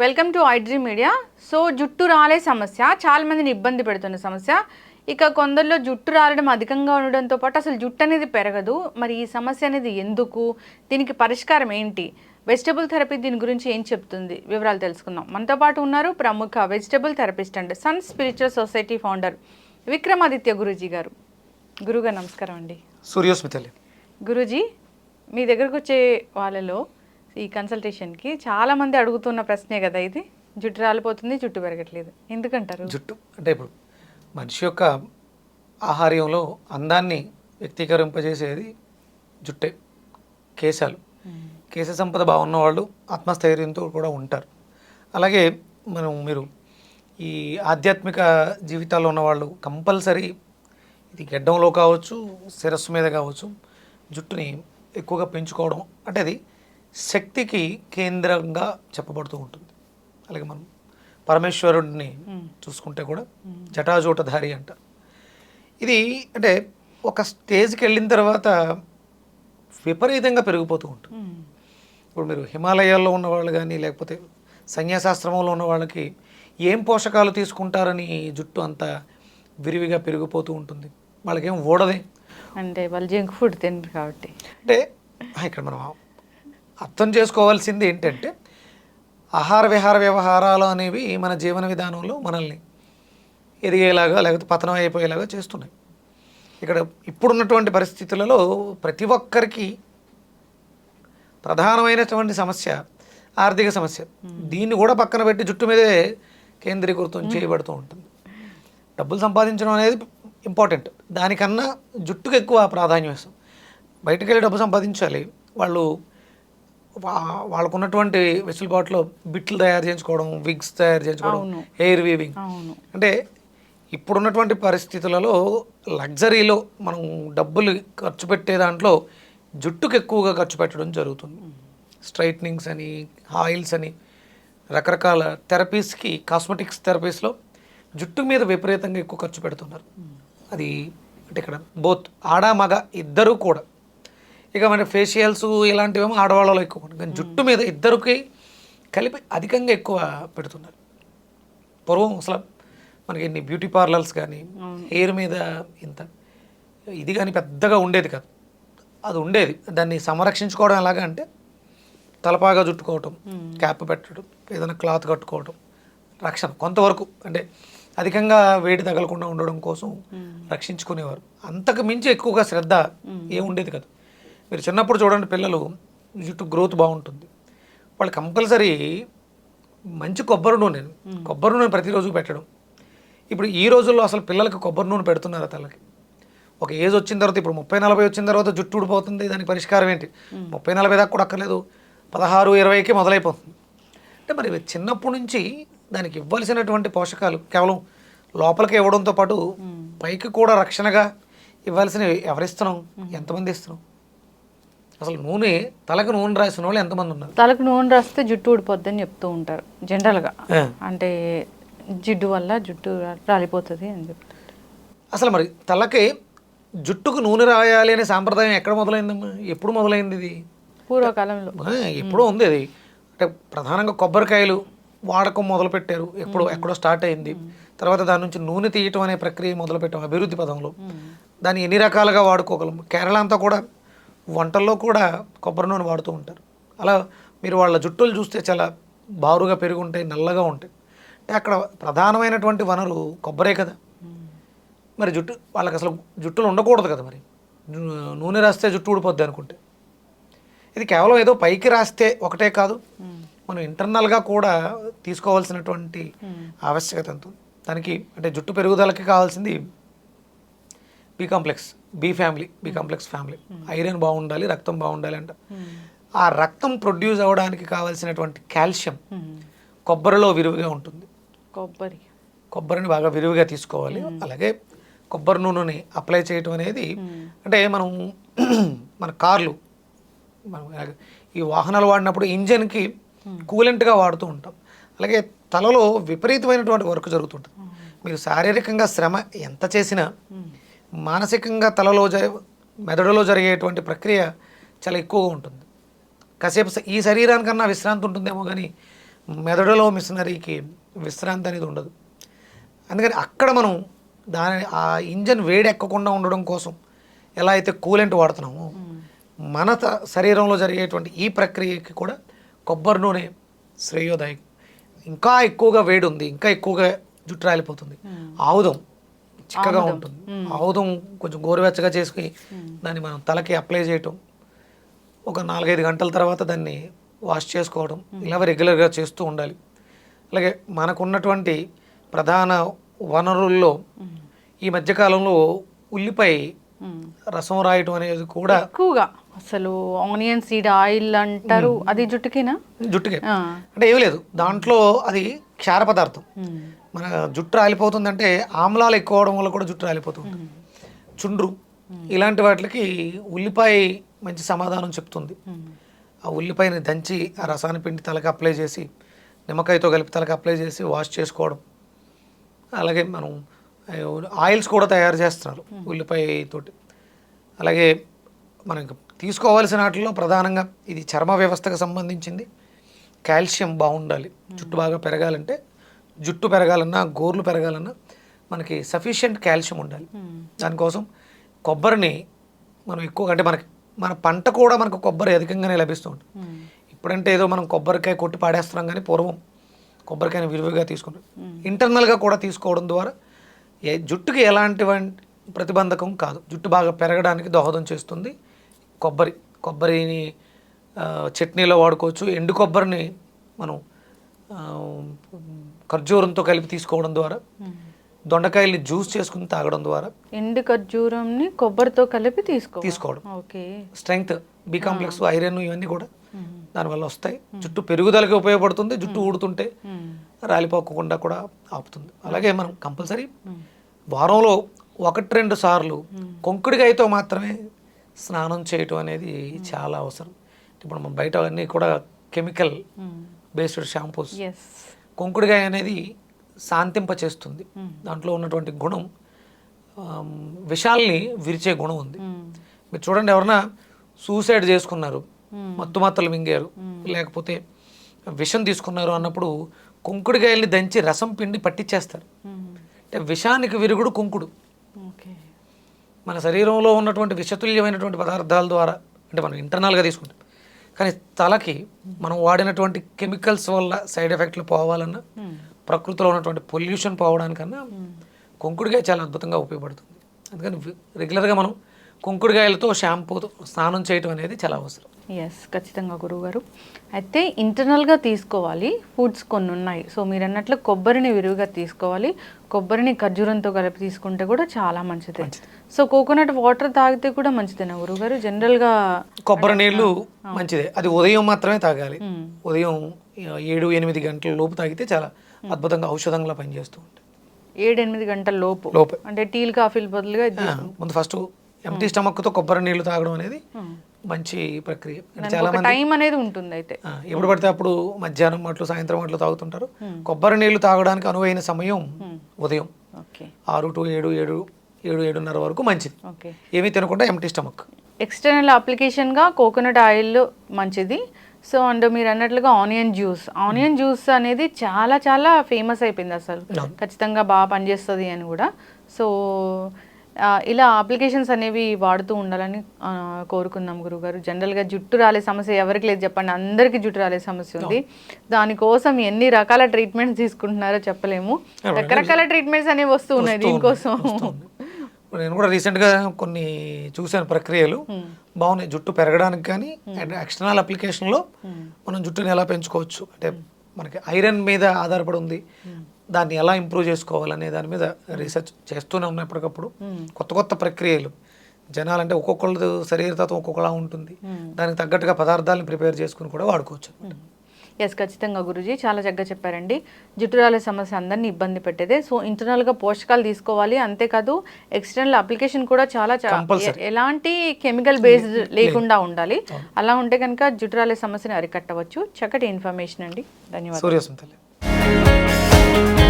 Welcome to iDream media so జుట్టు రాలే సమస్య. చాలా మందిని ఇబ్బంది పెడుతున్న సమస్య. ఇక కొందరిలో జుట్టు రాలడం అధికంగా ఉండడంతో పాటు అసలు జుట్టు అనేది పెరగదు. మరి ఈ సమస్య అనేది ఎందుకు? దీనికి పరిష్కారం ఏంటి? వెజిటబుల్ థెరపీ దీని గురించి ఏం చెప్తుంది? వివరాలు తెలుసుకుందాం. మనతో పాటు ఉన్నారు ప్రముఖ vegetable therapist and sun spiritual society founder Vikramaditya Guruji గారు. గురుగారు నమస్కారం అండి. సూర్యోస్మితలి. గురూజీ మీ దగ్గరకు వచ్చే వాళ్ళలో ఈ కన్సల్టేషన్కి చాలా మంది అడుగుతున్న ప్రశ్నే కదా ఇది? జుట్టు రాలిపోతుంది జుట్టు పెరగట్లేదు. ఎందుకంటారు? జుట్టు అంటే ఇప్పుడు మనిషి యొక్క ఆహార్యంలో అందాన్ని వ్యక్తీకరింపజేసేది జుట్టే కేశాలు. కేశ సంపద బాగున్న వాళ్ళు ఆత్మస్థైర్యంతో కూడా ఉంటారు. అలాగే మనం మీరు ఈ ఆధ్యాత్మిక జీవితాల్లో ఉన్నవాళ్ళు కంపల్సరీ ఇది గెడ్డంలో కావచ్చు శిరస్సు మీద కావచ్చు జుట్టుని ఎక్కువగా పెంచుకోవడం అంటే అది శక్తికి కేంద్రంగా చెప్పబడుతూ ఉంటుంది. అలాగే మనం పరమేశ్వరుడిని చూసుకుంటే కూడా జటాజూటధారి అంటారు ఇది అంటే ఒక స్టేజ్కి వెళ్ళిన తర్వాత విపరీతంగా పెరిగిపోతూ ఉంటుంది. ఇప్పుడు మీరు హిమాలయాల్లో ఉన్న వాళ్ళు కానీ లేకపోతే సన్యాసాశ్రమంలో ఉన్న వాళ్ళకి ఏం పోషకాలు తీసుకుంటారని జుట్టు అంత విరివిగా పెరిగిపోతూ ఉంటుంది. వాళ్ళకేం ఓడదే అంటే వాళ్ళు జంక్ ఫుడ్ తినరు కాబట్టి. అంటే ఇక్కడ మనం అర్థం చేసుకోవాల్సింది ఏంటంటే ఆహార విహార వ్యవహారాలు అనేవి మన జీవన విధానంలో మనల్ని ఎదిగేలాగా లేకపోతే పతనం అయిపోయేలాగా చేస్తున్నాయి. ఇక్కడ ఇప్పుడున్నటువంటి పరిస్థితులలో ప్రతి ఒక్కరికి ప్రధానమైనటువంటి సమస్య ఆర్థిక సమస్య. దీన్ని కూడా పక్కన పెట్టి జుట్టు మీదే కేంద్రీకృతం చేయబడుతూ ఉంటుంది. డబ్బులు సంపాదించడం అనేది ఇంపార్టెంట్. దానికన్నా జుట్టుకు ఎక్కువ ప్రాధాన్యం ఇస్తాం బయటకు వెళ్ళి డబ్బు సంపాదించాలి. వాళ్ళు వాళ్ళకున్నటువంటి వెసులుబాటులో బిట్లు తయారు చేయించుకోవడం విగ్స్ తయారు చేయించుకోవడం. Hair weaving. అంటే ఇప్పుడున్నటువంటి పరిస్థితులలో లగ్జరీలో మనం డబ్బులు ఖర్చు పెట్టే దాంట్లో జుట్టుకు ఎక్కువగా ఖర్చు పెట్టడం జరుగుతుంది. స్ట్రైట్నింగ్స్ అని ఆయిల్స్ అని రకరకాల థెరపీస్కి కాస్మెటిక్స్ థెరపీస్లో జుట్టు మీద విపరీతంగా ఎక్కువ ఖర్చు పెడుతున్నారు. అది అంటే ఇక్కడ బోత్ ఆడ మగ ఇద్దరు కూడా ఇక మన ఫేషియల్స్ ఇలాంటివేమో ఆడవాళ్ళలో ఎక్కువ. కానీ జుట్టు మీద ఇద్దరికి కలిపి అధికంగా ఎక్కువ పెడుతున్నారు. పూర్వం అసలు మనకి ఎన్ని బ్యూటీ పార్లర్స్ కానీ హెయిర్ మీద ఇంత ఇది కానీ పెద్దగా ఉండేది కాదు. అది ఉండేది. దాన్ని సంరక్షించుకోవడం ఎలాగా అంటే తలపాగా చుట్టుకోవటం క్యాప్ పెట్టడం ఏదైనా క్లాత్ కట్టుకోవటం రక్షణ కొంతవరకు అంటే అధికంగా వేడి తగలకుండా ఉండడం కోసం రక్షించుకునేవారు. అంతకు మించి ఎక్కువగా శ్రద్ధ ఏం ఉండేది కాదు. మీరు చిన్నప్పుడు చూడండి పిల్లలు జుట్టు గ్రోత్ బాగుంటుంది. వాళ్ళు కంపల్సరీ మంచి కొబ్బరి నూనె కొబ్బరి నూనె ప్రతిరోజు పెట్టడం. ఇప్పుడు ఈ రోజుల్లో అసలు పిల్లలకి కొబ్బరి నూనె పెడుతున్నారు తలకి. ఒక ఏజ్ వచ్చిన తర్వాత ఇప్పుడు ముప్పై నలభై వచ్చిన తర్వాత జుట్టు ఊడిపోతుంది దానికి పరిష్కారం ఏంటి? ముప్పై నలభై దాకా కూడా అక్కర్లేదు. పదహారు ఇరవైకి మొదలైపోతుంది. అంటే మరి చిన్నప్పటి నుంచి దానికి ఇవ్వాల్సినటువంటి పోషకాలు కేవలం లోపలికి ఇవ్వడంతో పాటు పైకి కూడా రక్షణగా ఇవ్వాల్సినవి ఎవరిస్తున్నాం? ఎంతమంది ఇస్తున్నాం? అసలు నూనె తలకు నూనె రాసిన వాళ్ళు ఎంతమంది ఉన్నారు? తలకు నూనె రాస్తే జుట్టు ఊడిపోద్దని చెప్తూ ఉంటారు జనరల్గా. అంటే జిడ్డు వల్ల జుట్టు రాలిపోతుంది అని చెప్తారు అసలు మరి తలకి జుట్టుకు నూనె రాయాలి అనే సాంప్రదాయం ఎక్కడ మొదలైందమ్మా ఎప్పుడు మొదలైంది ఇది? పూర్వకాలంలో. ఎప్పుడో ఉంది అది. అంటే ప్రధానంగా కొబ్బరికాయలు వాడకం మొదలుపెట్టారు ఎప్పుడు ఎక్కడో స్టార్ట్ అయింది. తర్వాత దాని నుంచి నూనె తీయటం అనే ప్రక్రియ మొదలుపెట్టాం అభివృద్ధి పదంలో. దాన్ని ఎన్ని రకాలుగా వాడుకోగలం? కేరళ అంతా కూడా వంటల్లో కూడా కొబ్బరి నూనె వాడుతూ ఉంటారు. అలా మీరు వాళ్ళ జుట్టులు చూస్తే చాలా బారుగా పెరిగి ఉంటాయి నల్లగా ఉంటాయి. అంటే అక్కడ ప్రధానమైనటువంటి వనరు కొబ్బరే కదా. మరి జుట్టు వాళ్ళకి అసలు జుట్టులు ఉండకూడదు కదా మరి. నూ- నూనె రాస్తే జుట్టు ఊడిపోద్ది అనుకుంటే. ఇది కేవలం ఏదో పైకి రాస్తే ఒకటే కాదు. మనం ఇంటర్నల్గా కూడా తీసుకోవాల్సినటువంటి ఆవశ్యకత ఎంత దానికి అంటే జుట్టు పెరుగుదలకి కావాల్సింది B complex. B family B complex family. Iron బాగుండాలి రక్తం బాగుండాలి అంట ఆ రక్తం ప్రొడ్యూస్ అవ్వడానికి కావాల్సినటువంటి కాల్షియం కొబ్బరిలో విరివిగా ఉంటుంది. కొబ్బరి. కొబ్బరిని బాగా విరివిగా తీసుకోవాలి. అలాగే కొబ్బరి నూనెని అప్లై చేయటం అనేది అంటే మనం మన కార్లు మనం ఈ వాహనాలు వాడినప్పుడు ఇంజన్కి కూలెంట్గా వాడుతూ ఉంటాం. అలాగే తలలో విపరీతమైనటువంటి వర్క్ జరుగుతుంటుంది. మీరు శారీరకంగా శ్రమ ఎంత చేసినా మానసికంగా తలలో జరి మెదడులో జరిగేటువంటి ప్రక్రియ చాలా ఎక్కువగా ఉంటుంది. కాసేపు ఈ శరీరానికన్నా విశ్రాంతి ఉంటుందేమో కానీ మెదడులో మిషనరీకి విశ్రాంతి అనేది ఉండదు. అందుకని అక్కడ మనం దాని ఆ ఇంజన్ వేడి ఎక్కకుండా ఉండడం కోసం ఎలా అయితే కూలెంట్ వాడుతున్నామో మన త- శరీరంలో జరిగేటువంటి ఈ ప్రక్రియకి కూడా కొబ్బరి నూనె శ్రేయోదాయకం ఇంకా ఎక్కువగా వేడి ఉంది ఇంకా ఎక్కువగా జుట్టు రాలిపోతుంది. ఆముదం చిక్కగా ఉంటుంది. ఆముదం కొంచెం గోరువెచ్చగా చేసుకుని దాన్ని మనం తలకి అప్లై చేయటం ఒక నాలుగైదు గంటల తర్వాత దాన్ని వాష్ చేసుకోవడం ఇలా రెగ్యులర్గా చేస్తూ ఉండాలి. అలాగే మనకున్నటువంటి ప్రధాన వనరుల్లో ఈ మధ్యకాలంలో ఉల్లిపాయ. రసం రాయటం అనేది కూడా ఎక్కువగా. అసలు ఆనియన్ సీడ్ ఆయిల్ అంటారు. అది జుట్టుకేనా? జుట్టుకే. అంటే ఏమీ లేదు. దాంట్లో అది క్షార పదార్థం. మన జుట్టు రాలిపోతుందంటే ఆమ్లాలు ఎక్కువ అవడం వల్ల కూడా జుట్టు రాలిపోతుంది చుండ్రు ఇలాంటి వాటికి ఉల్లిపాయ మంచి సమాధానం చెప్తుంది. ఆ ఉల్లిపాయని దంచి ఆ రసాన్ని పిండి తలకి అప్లై చేసి నిమ్మకాయతో కలిపి తలకి అప్లై చేసి వాష్ చేసుకోవడం. అలాగే మనం ఆయిల్స్ కూడా తయారు చేస్తున్నారు ఉల్లిపాయ తోటి. అలాగే మనకి తీసుకోవాల్సిన వాటిలో ప్రధానంగా ఇది చర్మ వ్యవస్థకు సంబంధించింది. కాల్షియం బాగుండాలి. జుట్టు బాగా పెరగాలంటే జుట్టు పెరగాలన్నా గోర్లు పెరగాలన్నా మనకి సఫిషియెంట్ కాల్షియం ఉండాలి. దానికోసం కొబ్బరిని మనం ఎక్కువ అంటే మనకి మన పంట కూడా మనకు కొబ్బరి అధికంగానే లభిస్తుంది మ్మ్. ఇప్పుడంటే ఏదో మనం కొబ్బరికాయ కొట్టి పాడేస్తున్నాం కానీ పూర్వం కొబ్బరికాయని విరివిగా తీసుకున్నాం ఇంటర్నల్గా కూడా తీసుకోవడం ద్వారా ఏ జుట్టుకి ఎలాంటి ప్రతిబంధకం కాదు. జుట్టు బాగా పెరగడానికి దోహదం చేస్తుంది. కొబ్బరి కొబ్బరిని చట్నీలో వాడుకోవచ్చు. ఎండు కొబ్బరిని మనం ఖర్జూరంతో కలిపి తీసుకోవడం ద్వారా. దొండకాయల్ని జ్యూస్ చేసుకుని తాగడం ద్వారా ఎండు ఖర్జూరంని కొబ్బరితో కలిపి తీసుకో తీసుకోవడం. Okay. Strength B complex iron ఇవన్నీ కూడా. దానివల్ల వస్తాయి. జుట్టు పెరుగుదలకి ఉపయోగపడుతుంది జుట్టు ఊడుతుంటే. రాలిపోకుండా కూడా ఆపుతుంది. అలాగే మనం కంపల్సరీ వారంలో ఒకటి రెండు సార్లు కొంకుడికాయతో మాత్రమే స్నానం చేయటం అనేది చాలా అవసరం. ఇప్పుడు మనం బయట అన్నీ కూడా కెమికల్. బేస్డ్ షాంపూస్ ఎస్ కొంకుడికాయ అనేది శాంతింప చేస్తుంది మ్మ్. దాంట్లో ఉన్నటువంటి గుణం విషాల్ని విరిచే గుణం ఉంది. మీరు చూడండి ఎవరన్నా సూసైడ్ చేసుకున్నారు మ్మ్. మత్తు మత్తలు మింగారు లేకపోతే విషం తీసుకున్నారు అన్నప్పుడు కుంకుడుకాయల్ని దంచి రసం పిండి పట్టించేస్తారు. అంటే విషానికి విరుగుడు కుంకుడు ఓకే మన శరీరంలో ఉన్నటువంటి విషతుల్యమైనటువంటి పదార్థాల ద్వారా అంటే మనం ఇంటర్నల్గా తీసుకుంటాం కానీ తలకి మనం వాడినటువంటి కెమికల్స్ వల్ల సైడ్ ఎఫెక్ట్లు పోవాలన్నా. ప్రకృతిలో ఉన్నటువంటి పొల్యూషన్ పోవడానికన్నా కుంకుడుకాయ చాలా అద్భుతంగా ఉపయోగపడుతుంది. అందుకని రెగ్యులర్గా మనం కుంకుడుకాయలతో షాంపూతో స్నానం చేయటం అనేది చాలా అవసరం. ఎస్ ఖచ్చితంగా గురువుగారు. అయితే ఇంటర్నల్గా తీసుకోవాలి. ఫుడ్స్ కొన్ని ఉన్నాయి సో మీరు అన్నట్లు కొబ్బరిని విరివిగా తీసుకోవాలి. కొబ్బరిని ఖర్జూరంతో కలిపి తీసుకుంటే కూడా చాలా మంచిది. సో కోకోనట్ వాటర్ తాగితే కూడా మంచిదేనా గురువుగారు? జనరల్గా కొబ్బరి నీళ్ళు మంచిదే. అది ఉదయం మాత్రమే తాగాలి. ఉదయం ఏడు ఎనిమిది గంటల లోపు తాగితే చాలా అద్భుతంగా ఔషధంగా పనిచేస్తూ ఉంటుంది. ఏడు ఎనిమిది గంటల లోపు. లోపే. అంటే టీలు కాఫీలు బదులుగా ముందు ఫస్ట్ ఎంటీ స్టమక్తో కొబ్బరి నీళ్ళు తాగడం అనేది. మంచి ప్రక్రియ. చాలా టైం అనేది ఉంటుంది అయితే. ఎప్పుడు పడితే అప్పుడు మధ్యాహ్నం అట్లు సాయంత్రం అట్లు తాగుతుంటారు. కొబ్బరి నీళ్ళు తాగడానికి అనువైన సమయం ఉదయం. ఓకే ఆరు టు ఏడు ఏడు ఏడు ఏడున్నర వరకు మంచిది. ఓకే ఏమీ తినకుండా ఎంటీ స్టమక్ ఎక్స్టర్నల్ అప్లికేషన్గా కోకోనట్ ఆయిల్ మంచిది. సో అండ్ మీరు అన్నట్లుగా ఆనియన్ జ్యూస్ ఆనియన్ జ్యూస్ అనేది చాలా చాలా ఫేమస్ అయిపోయింది అసలు. ఖచ్చితంగా బాగా పనిచేస్తుంది అని కూడా. సో ఇలా అప్లికేషన్స్ అనేవి వాడుతూ ఉండాలని కోరుకుందాం గురుగారు. జనరల్గా జుట్టు రాలే సమస్య ఎవరికి లేదు చెప్పండి. అందరికీ జుట్టు రాలే సమస్య ఉంది. దానికోసం ఎన్ని రకాల ట్రీట్మెంట్స్ తీసుకుంటున్నారో చెప్పలేము. రకరకాల ట్రీట్మెంట్స్ అనేవి వస్తూ ఉన్నాయి దీనికోసం. నేను కూడా రీసెంట్గా కొన్ని చూశాను ప్రక్రియలు. బాగున్నాయి. జుట్టు పెరగడానికి కానీ అండ్ ఎక్స్టర్నల్ అప్లికేషన్లో మనం జుట్టుని ఎలా పెంచుకోవచ్చు? అంటే మనకి ఐరన్ మీద ఆధారపడి ఉంది. దాన్ని ఎలా ఇంప్రూవ్ చేసుకోవాలనే దాని మీద రీసెర్చ్ చేస్తూనే ఉన్నాయి ఎప్పటికప్పుడు. కొత్త కొత్త ప్రక్రియలు. జనాలంటే ఒక్కొక్కళ్ళ శరీరతత్వం ఒక్కొక్కలా ఉంటుంది. దానికి తగ్గట్టుగా పదార్థాలను ప్రిపేర్ చేసుకుని కూడా వాడుకోవచ్చు ఎస్ ఖచ్చితంగా గురుజీ. చాలా చక్కగా చెప్పారండి. జుట్టురాల సమస్య అందరినీ ఇబ్బంది పెట్టేదే. సో ఇంటర్నల్గా పోషకాలు తీసుకోవాలి. అంతేకాదు ఎక్స్టర్నల్ అప్లికేషన్ కూడా చాలా ఎలాంటి కెమికల్ బేస్డ్ లేకుండా ఉండాలి. అలా ఉంటే కనుక జుట్టురాలే సమస్యని అరికట్టవచ్చు. చక్కటి ఇన్ఫర్మేషన్ అండి. ధన్యవాదాలు. సూర్యసం తల్లి